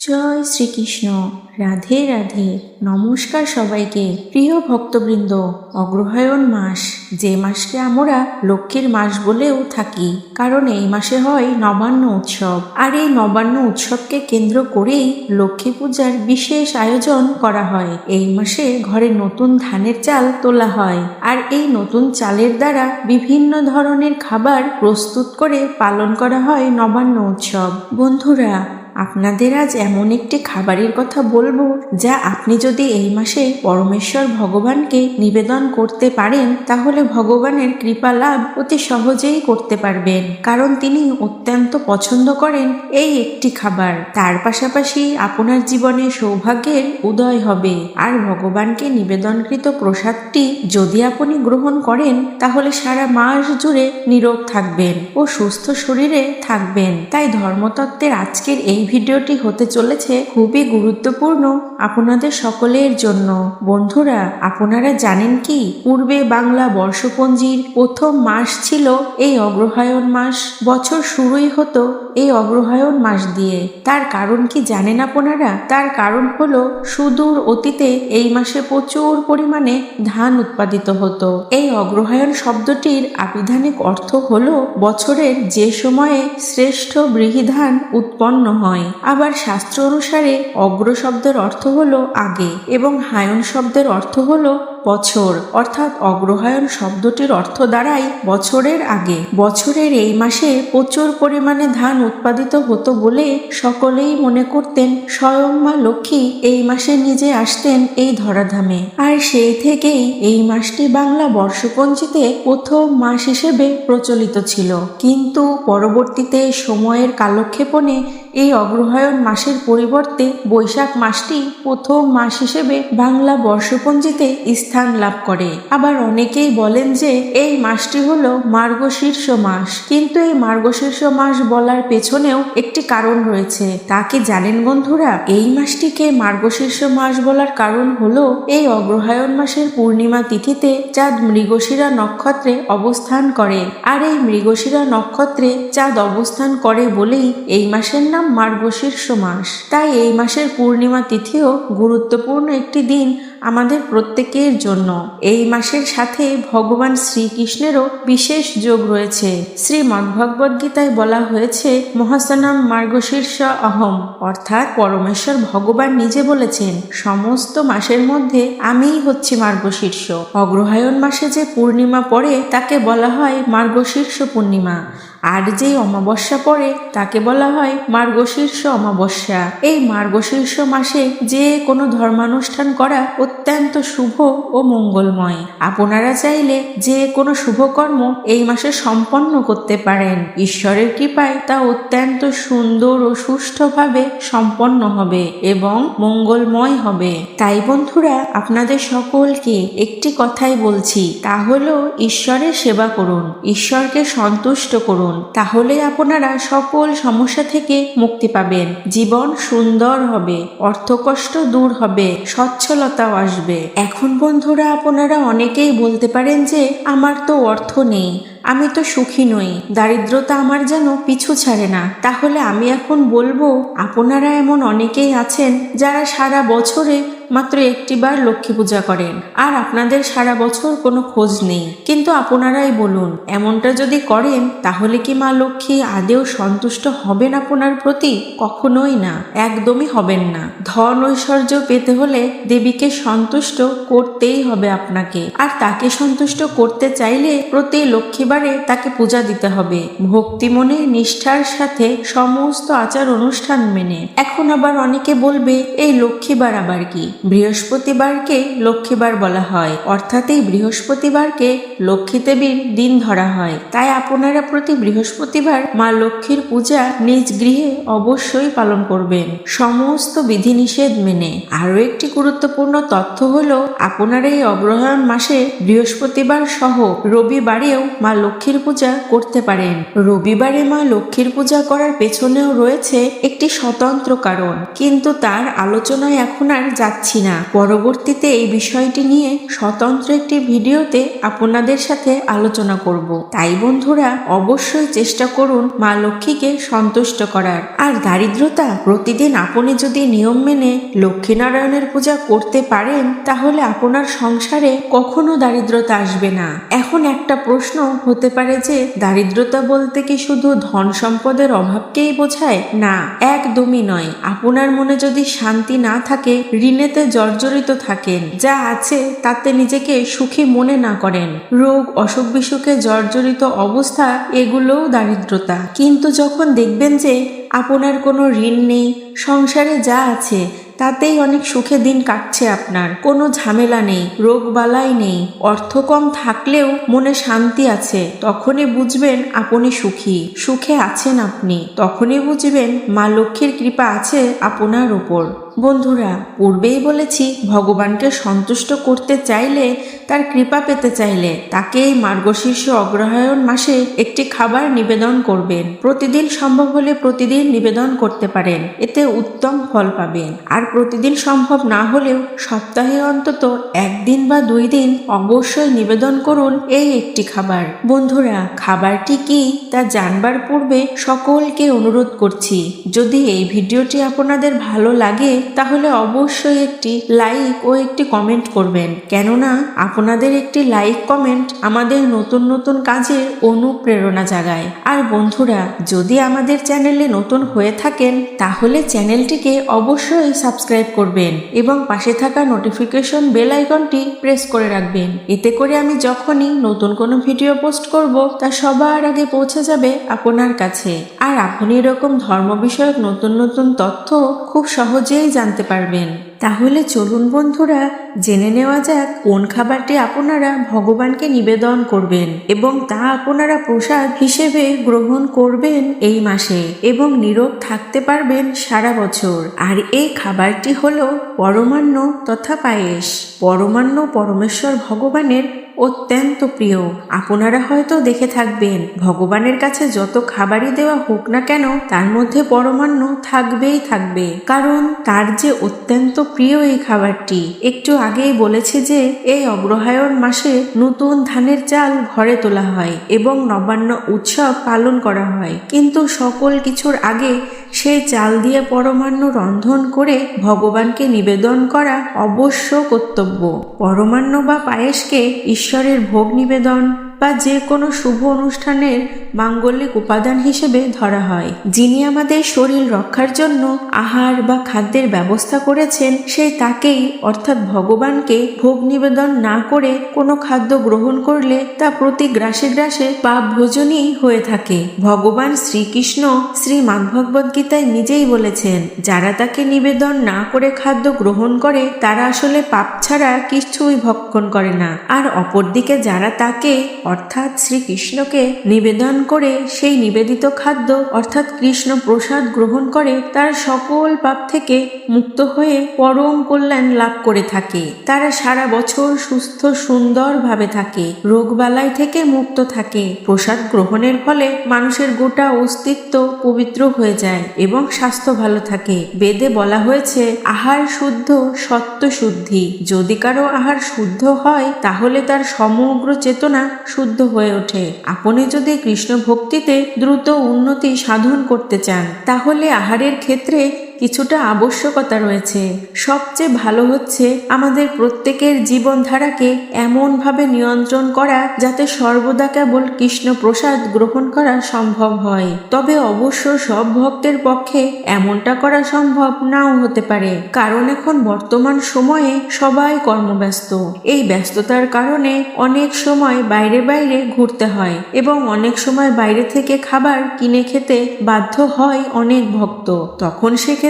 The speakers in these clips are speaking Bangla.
জয় শ্রীকৃষ্ণ। রাধে রাধে। নমস্কার সবাইকে। প্রিয় ভক্তবৃন্দ, অগ্রহায়ণ মাস। যে মাসকে আমরা লক্ষ্মীর মাস বলেও থাকি, কারণ এই মাসে হয় নবান্ন উৎসব। আর এই নবান্ন উৎসবকে কেন্দ্র করেই লক্ষ্মী পূজার বিশেষ আয়োজন করা হয়। এই মাসে ঘরে নতুন ধানের চাল তোলা হয়। আর এই নতুন চালের দ্বারা বিভিন্ন ধরনের খাবার প্রস্তুত করে পালন করা হয় নবান্ন উৎসব। বন্ধুরা আপনাদের আজ এমন একটি খাবারের কথা বলব যা আপনি যদি এই মাসে পরমেশ্বর ভগবানকে নিবেদন করতে পারেন, তাহলে ভগবানের কৃপা লাভ অতি সহজেই করতে পারবেন। কারণ তিনি অত্যন্ত পছন্দ করেন এই একটি খাবার। তার পাশাপাশি আপনার জীবনে সৌভাগ্যের উদয় হবে। আর ভগবানকে নিবেদনকৃত প্রসাদটি যদি আপনি গ্রহণ করেন, তাহলে সারা মাস জুড়ে নীরব থাকবেন ও সুস্থ শরীরে থাকবেন। তাই ধর্মতত্ত্বের আজকের এই ভিডিওটি হতে চলেছে খুবই গুরুত্বপূর্ণ আপনাদের সকলের জন্য। বন্ধুরা, আপনারা জানেন কি? পূর্বে বাংলা বর্ষপঞ্জির প্রথম মাস ছিল এই অগ্রহায়ণ মাস। বছর শুরুই হতো এই অগ্রহায়ণ মাস দিয়ে। তার কারণ কি জানেন আপনারা? তার কারণ হলো সুদূর অতীতে এই মাসে প্রচুর পরিমাণে ধান উৎপাদিত হতো। এই অগ্রহায়ণ শব্দটির আবিধানিক অর্থ হলো বছরের যে সময়ে শ্রেষ্ঠ বৃহিধান উৎপন্ন হয় আবার শাস্ত্র অনুসারে অগ্র শব্দের অর্থ হলো আগে এবং হায়ন শব্দের অর্থ হলো বছর। অর্থাৎ অগ্রহায়ণ শব্দটির অর্থ দ্বারাই বছরের আগে। বছরের এই মাসে প্রচুর পরিমাণে ধান উৎপাদিত হতো বলে সকলেই মনে করতেন, স্বয়ং মা লক্ষ্মী এই মাসে নিজে আসতেন এই ধরাধামে। আর সেই থেকেই এই মাসটি বাংলা বর্ষপঞ্জিতে প্রথম মাস হিসেবে প্রচলিত ছিল। কিন্তু পরবর্তীতে সময়ের কালক্ষেপণে এই অগ্রহায়ণ মাসের পরিবর্তে বৈশাখ মাসটি প্রথম মাস হিসেবে বাংলা বর্ষপঞ্জিতে স্থান লাভ করে। আবার অনেকেই বলেন যে এই মাসটি হলো মার্গশীর্ষ মাস। কিন্তু এই মার্গশীর্ষ মাস বলার পেছনেও একটি কারণ রয়েছে। তা কি জানেন বন্ধুরা? এই মাসটিকে মার্গশীর্ষ মাস বলার কারণ হলো এই অগ্রহায়ণ মাসের পূর্ণিমা তিথিতে চাঁদ মৃগশিরা নক্ষত্রে অবস্থান করে। আর এই মৃগশিরা নক্ষত্রে চাঁদ অবস্থান করে বলেই এই মাসের নাম মার্গশীর্ষ মাস। তাই এই মাসের পূর্ণিমা তিথিও গুরুত্বপূর্ণ একটি দিন আমাদের প্রত্যেকের জন্য। এই মাসের সাথে ভগবান শ্রীকৃষ্ণেরও বিশেষ যোগ রয়েছে। শ্রীমদ্ভগবদ গীতায় বলা হয়েছে, মহাসনাম মার্গশীর্ষ অহম। অর্থাৎ পরমেশ্বর ভগবান নিজে বলেছেন, সমস্ত মাসের মধ্যে আমিই হচ্ছি মার্গশীর্ষ। অগ্রহায়ণ মাসে যে পূর্ণিমা পড়ে, তাকে বলা হয় মার্গশীর্ষ পূর্ণিমা। আর যেই অমাবস্যা পড়ে, তাকে বলা হয় মার্গশীর্ষ অমাবস্যা। এই মার্গশীর্ষ মাসে যে কোনো ধর্মানুষ্ঠান করা অত্যন্ত শুভ ও মঙ্গলময়। আপনারা চাইলে যে কোনো শুভকর্ম এই মাসে সম্পন্ন করতে পারেন। ঈশ্বরের কৃপায় তা অত্যন্ত সুন্দর ও সুষ্ঠুভাবে সম্পন্ন হবে এবং মঙ্গলময় হবে। তাই বন্ধুরা, আপনাদের সকলকে একটি কথাই বলছি, তা হলো ঈশ্বরের সেবা করুন, ঈশ্বরকে সন্তুষ্ট করুন। তাহলে আপনারা সকল সমস্যা থেকে মুক্তি পাবেন। জীবন সুন্দর হবে, অর্থকষ্ট দূর হবে, সচ্ছলতাও আসবে। এখন বন্ধুরা, আপনারা অনেকেই বলতে পারেন যে, আমার তো অর্থ নেই, আমি তো সুখী নই, দারিদ্রতা আমার যেন পিছু ছাড়ে না। তাহলে আমি এখন বলব, আপনারা এমন অনেকেই আছেন যারা সারা বছরে মাত্র একটিবার লক্ষ্মী পূজা করেন। আর আপনাদের সারা বছর কোনো খোঁজ নেই। কিন্তু আপনারাই বলুন, এমনটা যদি করেন, তাহলে কি মা লক্ষ্মী আদেও সন্তুষ্ট হবেন আপনার প্রতি? কখনোই না। একদমই হবেন না। ধন ঐশ্বর্য পেতে হলে দেবীকে সন্তুষ্ট করতেই হবে আপনাকে। আর তাকে সন্তুষ্ট করতে চাইলে প্রতি লক্ষ্মীবারে তাকে পূজা দিতে হবে। ভক্তি মনে, নিষ্ঠার সাথে সমস্ত আচার অনুষ্ঠান মেনে। এখন আবার অনেকে বলবে, এই লক্ষ্মীবার আবার কি? বৃহস্পতিবারকে লক্ষ্মীবার বলা হয়। অর্থাৎ এই বৃহস্পতিবারকে লক্ষ্মী দেবীর দিন ধরা হয়। তাই আপনারা প্রতি বৃহস্পতিবার মা লক্ষ্মীর পূজা নিজ গৃহে অবশ্যই পালন করবেন। সমস্ত বিধিনিষেধ মেনে। আরও একটি গুরুত্বপূর্ণ তথ্য হলো, আপনারা এই অগ্রহায়ণ মাসে বৃহস্পতিবার সহ রবিবারেও মা লক্ষ্মীর পূজা করতে পারেন। রবিবারে মা লক্ষ্মীর পূজা করার পেছনেও রয়েছে একটি স্বতন্ত্র কারণ। কিন্তু তার আলোচনায় এখন আর যাচ্ছি পাচ্ছি না। পরবর্তীতে এই বিষয়টি নিয়ে স্বতন্ত্র একটি ভিডিওতে আপনাদের সাথে আলোচনা করব। তাই বন্ধুরা, অবশ্যই চেষ্টা করুন মা লক্ষ্মীকে সন্তুষ্ট করার। আর দারিদ্রতা প্রতিদিন আপনি যদি নিয়ম মেনে লক্ষ্মীনারায়ণের পূজা করতে পারেন, তাহলে আপনার সংসারে কখনো দারিদ্রতা আসবে না। এখন একটা প্রশ্ন হতে পারে যে, দারিদ্রতা বলতে কি শুধু ধন সম্পদের অভাবকেই বোঝায়? না, একদমই নয়। আপনার মনে যদি শান্তি না থাকে, ঋণেতে জর্জরিত থাকেন। যা আছে তাতে নিজেকে সুখী মনে না করেন। রোগ, অসুখ বিসুখে জর্জরিত অবস্থা, এগুলোও দারিদ্রতা। কিন্তু যখন দেখবেন যে আপনার কোনো ঋণ নেই, সংসারে যা আছে, তাতেই অনেক সুখে দিন কাটছে আপনার। কোনো ঝামেলা নেই, রোগ বালাই নেই, অর্থ কম থাকলেও মনে শান্তি আছে। তখনই বুঝবেন আপনি সুখী। সুখে আছেন আপনি। তখনই বুঝবেন মা লক্ষ্মীর কৃপা আছে আপনার উপর বন্ধুরা, পূর্বেই বলেছি, ভগবানকে সন্তুষ্ট করতে চাইলে, তার কৃপা পেতে চাইলে তাকে এই মার্গশীর্ষ অগ্রহায়ণ মাসে একটি খাবার নিবেদন করবেন। প্রতিদিন সম্ভব হলে প্রতিদিন নিবেদন করতে পারেন, এতে উত্তম ফল পাবেন। আর প্রতিদিন সম্ভব না হলেও সপ্তাহে অন্তত একদিন বা দুই দিন অবশ্যই নিবেদন করুন এই একটি খাবার। বন্ধুরা, খাবারটি কি তা জানবার পূর্বে সকলকে অনুরোধ করছি। যদি এই ভিডিওটি আপনাদের ভালো লাগে তাহলে অবশ্যই একটি লাইক ও একটি কমেন্ট করবেন। কেননা, আপনাদের একটি লাইক কমেন্ট আমাদের নতুন নতুন কাজের অনুপ্রেরণা জাগায়। আর বন্ধুরা, যদি আমাদের চ্যানেলে নতুন হয়ে থাকেন, তাহলে চ্যানেলটিকে অবশ্যই সাবস্ক্রাইব করবেন এবং পাশে থাকা নোটিফিকেশন বেল আইকনটি প্রেস করে রাখবেন। এতে করে আমি যখনই নতুন কোনো ভিডিও পোস্ট করব, তা সবার আগে পৌঁছে যাবে আপনার কাছে। আর আপনি এরকম ধর্ম বিষয়ক নতুন নতুন তথ্য খুব সহজেই জানতে পারবেন তাহলে চলুন বন্ধুরা, জেনে নেওয়া যাক কোন খাবারটি আপনারা ভগবানকে নিবেদন করবেন এবং তা আপনারা প্রসাদ হিসেবে গ্রহণ করবেন এই মাসে এবং নীরব থাকতে পারবেন সারা বছর। আর এই খাবারটি হলো পরমান্ন তথা পায়েস। পরমান্ন পরমেশ্বর ভগবানের অত্যন্ত প্রিয়। আপনারা হয়তো দেখে থাকবেন, ভগবানের কাছে যত খাবারই দেওয়া হোক না কেন, তার মধ্যে পরমান্ন থাকবেই থাকবে। কারণ তার যে অত্যন্ত প্রিয় এই খাবারটি। একটু আগেই বলেছে যে, এই অগ্রহায়ণ মাসে নতুন ধানের চাল ঘরে তোলা হয় এবং নবান্ন উৎসব পালন করা হয়। কিন্তু সকল কিছুর আগে সেই চাল দিয়ে পরমান্ন রন্ধন করে ভগবানকে নিবেদন করা অবশ্য কর্তব্য। পরমান্ন বা পায়েসকে ঈশ্বরের ভোগ নিবেদন বা যে কোনো শুভ অনুষ্ঠানের মাঙ্গলিক উপাদান হিসেবে ধরা হয়। যিনি আমাদের শরীর রক্ষার জন্য আহার বা খাদ্যের ব্যবস্থা করেছেন সেই তাকেই, অর্থাৎ ভগবানকে, ভোগ নিবেদন না করে কোনো খাদ্য গ্রহণ করলে তা প্রতি গ্রাসে গ্রাসে পাপ ভোজনই হয়ে থাকে। ভগবান শ্রীকৃষ্ণ শ্রী মানভগবদ গীতায় নিজেই বলেছেন, যারা তাকে নিবেদন না করে খাদ্য গ্রহণ করে, তারা আসলে পাপ ছাড়া কিছুই ভক্ষণ করে না। আর অপরদিকে যারা তাকে অর্থাৎ শ্রীকৃষ্ণকে নিবেদন করে সেই নিবেদিত খাদ্য, অর্থাৎ কৃষ্ণ প্রসাদ গ্রহণ করে তার সকল পাপ থেকে মুক্ত হয়ে পরম কল্যাণ লাভ করে থাকে। তারা সারা বছর সুস্থ, সুন্দরভাবে থাকে, রোগবালাই থেকে মুক্ত থাকে। প্রসাদ গ্রহণের ফলে মানুষের গোটা অস্তিত্ব পবিত্র হয়ে যায় এবং স্বাস্থ্য ভালো থাকে। বেদে বলা হয়েছে, আহার শুদ্ধ সত্য শুদ্ধি। যদি কারও আহার শুদ্ধ হয়, তাহলে তার সমগ্র চেতনা শুদ্ধ হয়ে ওঠে। আপনি যদি কৃষ্ণ ভক্তিতে দ্রুত উন্নতি সাধন করতে চান, তাহলে আহারের ক্ষেত্রে কিছুটা আবশ্যকতা রয়েছে। সবচেয়ে ভালো হচ্ছে আমাদের প্রত্যেকের জীবনধারাকে এমনভাবে নিয়ন্ত্রণ করা যাতে সর্বদা কেবল কৃষ্ণ প্রসাদ গ্রহণ করা সম্ভব হয়। তবে অবশ্য সব ভক্তের পক্ষে এমনটা করা সম্ভব নাও হতে পারে। কারণ এখন বর্তমান সময়ে সবাই কর্মব্যস্ত। এই ব্যস্ততার কারণে অনেক সময় বাইরে বাইরে ঘুরতে হয় এবং অনেক সময় বাইরে থেকে খাবার কিনে খেতে বাধ্য হয় অনেক ভক্ত। তখন সেক্ষেত্রে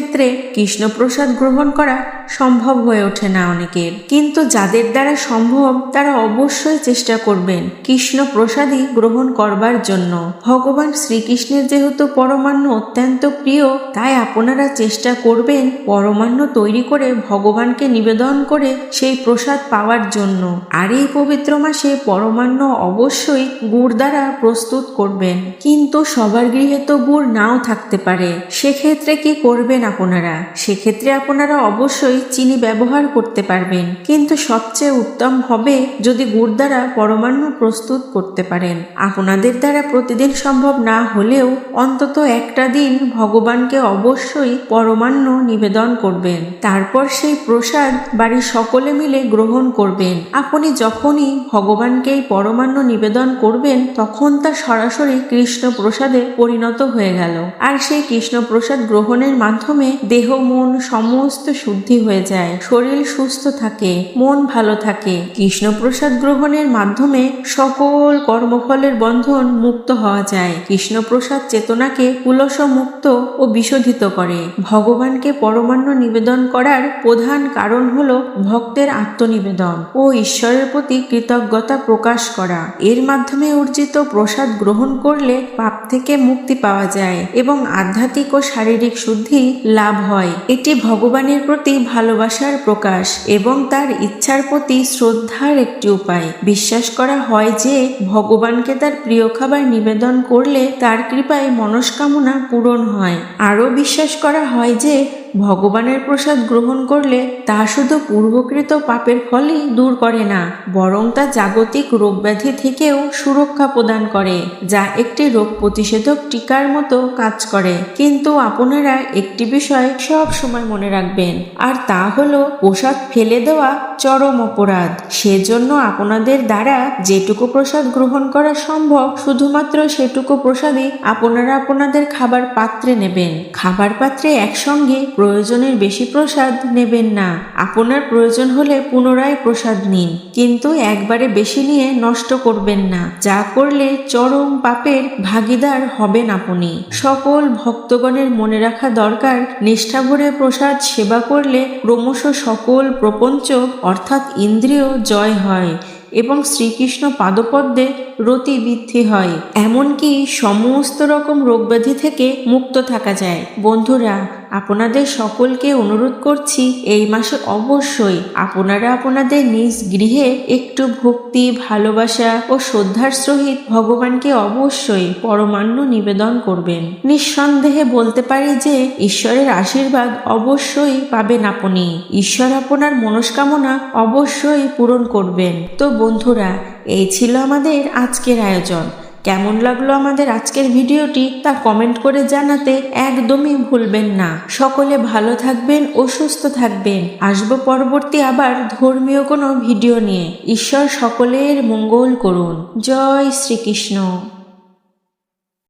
কৃষ্ণপ্রসাদ গ্রহণ করা সম্ভব হয়ে ওঠে না অনেকের কিন্তু যাদের দ্বারা সম্ভব, তারা অবশ্যই চেষ্টা করবেন কৃষ্ণ প্রসাদই গ্রহণ করবার জন্য। ভগবান শ্রীকৃষ্ণের যেহেতু পরমান্ন অত্যন্ত প্রিয়, তাই আপনারা চেষ্টা করবেন পরমান্ন তৈরি করে ভগবানকে নিবেদন করে সেই প্রসাদ পাওয়ার জন্য। আর এই পবিত্র মাসে পরমান্ন অবশ্যই গুড় দ্বারা প্রস্তুত করবেন। কিন্তু সবার গৃহে তো গুড় নাও থাকতে পারে। সেক্ষেত্রে কি করবেন আপনারা? সেক্ষেত্রে আপনারা অবশ্যই চিনি ব্যবহার করতে পারবেন। কিন্তু সবচেয়ে উত্তম হবে যদি গুড় দ্বারা পরমাণু প্রস্তুত করতে পারেন। আপনাদের দ্বারা প্রতিদিন সম্ভব না হলেও অন্তত একটা দিন ভগবানকে অবশ্যই পরমান্ন নিবেদন করবেন। তারপর সেই প্রসাদ বাড়ির সকলে মিলে গ্রহণ করবেন। আপনি যখনই ভগবানকে এই নিবেদন করবেন, তখন তা সরাসরি কৃষ্ণ প্রসাদে পরিণত হয়ে গেল। আর সেই কৃষ্ণ প্রসাদ গ্রহণের মাধ্যমে দেহ, মন সমস্ত শুদ্ধি হয়ে যায়। শরীর সুস্থ থাকে, মন ভালো থাকে। কৃষ্ণ প্রসাদ গ্রহণের মাধ্যমে সকল কর্মফলের বন্ধন মুক্ত হওয়া যায়। কৃষ্ণ প্রসাদ চেতনাকে কুলস মুক্ত ও বিশোধিত করে। ভগবানকে পরমান্ন নিবেদন করার প্রধান কারণ হল ভক্তের আত্মনিবেদন ও ঈশ্বরের প্রতি কৃতজ্ঞতা প্রকাশ করা। এর মাধ্যমে অর্জিত প্রসাদ গ্রহণ করলে পাপ থেকে মুক্তি পাওয়া যায় এবং আধ্যাত্মিক ও শারীরিক শুদ্ধি লাভ হয়। এটি ভগবানের প্রতি ভালোবাসার প্রকাশ এবং তার ইচ্ছার প্রতি শ্রদ্ধার একটি উপায়। বিশ্বাস করা হয় যে, ভগবানকে তার প্রিয় খাবার নিবেদন করলে তার কৃপায় মনস্কামনা পূরণ হয়। আরও বিশ্বাস করা হয় যে ভগবানের প্রসাদ গ্রহণ করলে তা শুধু পূর্বকৃত পাপের ফলই দূর করে না, বরং তা জাগতিক রোগব্যাধি থেকেও সুরক্ষা প্রদান করে, যা একটি রোগ প্রতিষেধক টিকার মতো কাজ করে। কিন্তু আপনারা একটি বিষয় সব সময় মনে রাখবেন, আর তা হলো প্রসাদ ফেলে দেওয়া চরম অপরাধ। সেজন্য আপনাদের দ্বারা যেটুকু প্রসাদ গ্রহণ করা সম্ভব, শুধুমাত্র সেটুকু প্রসাদই আপনারা আপনাদের খাবার পাত্রে নেবেন। খাবার পাত্রে একসঙ্গে প্রয়োজনের বেশি প্রসাদ নেবেন না। আপনার প্রয়োজন হলে পুনরায় প্রসাদ নিন, কিন্তু একবারে বেশি নিয়ে নষ্ট করবেন না। যা করলে চরম পাপের ভাগিদার হবেন আপনি। সকল ভক্তগণের মনে রাখা দরকার নিষ্ঠা ভরে প্রসাদ সেবা করলে ক্রমশ সকল প্রপঞ্চ অর্থাৎ ইন্দ্রিয়, জয় হয় এবং শ্রীকৃষ্ণ পাদপদ্মে রতি বৃদ্ধি হয়। এমনকি সমস্ত রকম রোগব্যাধি থেকে মুক্ত থাকা যায়। বন্ধুরা আপনাদের সকলকে অনুরোধ করছি, এই মাসে অবশ্যই আপনারা আপনাদের নিজ গৃহে একটু ভক্তি, ভালোবাসা ও শ্রদ্ধার সহিত ভগবানকে অবশ্যই পরমান্ন নিবেদন করবেন। নিঃসন্দেহে বলতে পারি যে, ঈশ্বরের আশীর্বাদ অবশ্যই পাবেন আপনি। ঈশ্বর আপনার মনস্কামনা অবশ্যই পূরণ করবেন। তো বন্ধুরা, এই ছিল আমাদের আজকের আয়োজন। কেমন লাগল আমাদের আজকের ভিডিওটি তা কমেন্ট করে জানাতে একদমই ভুলবেন না। সকলে ভালো থাকবেন ও সুস্থ থাকবেন। আসব পরবর্তী আবার ধর্মীয় কোনো ভিডিও নিয়ে। ঈশ্বর সকলের মঙ্গল করুন। জয় শ্রীকৃষ্ণ।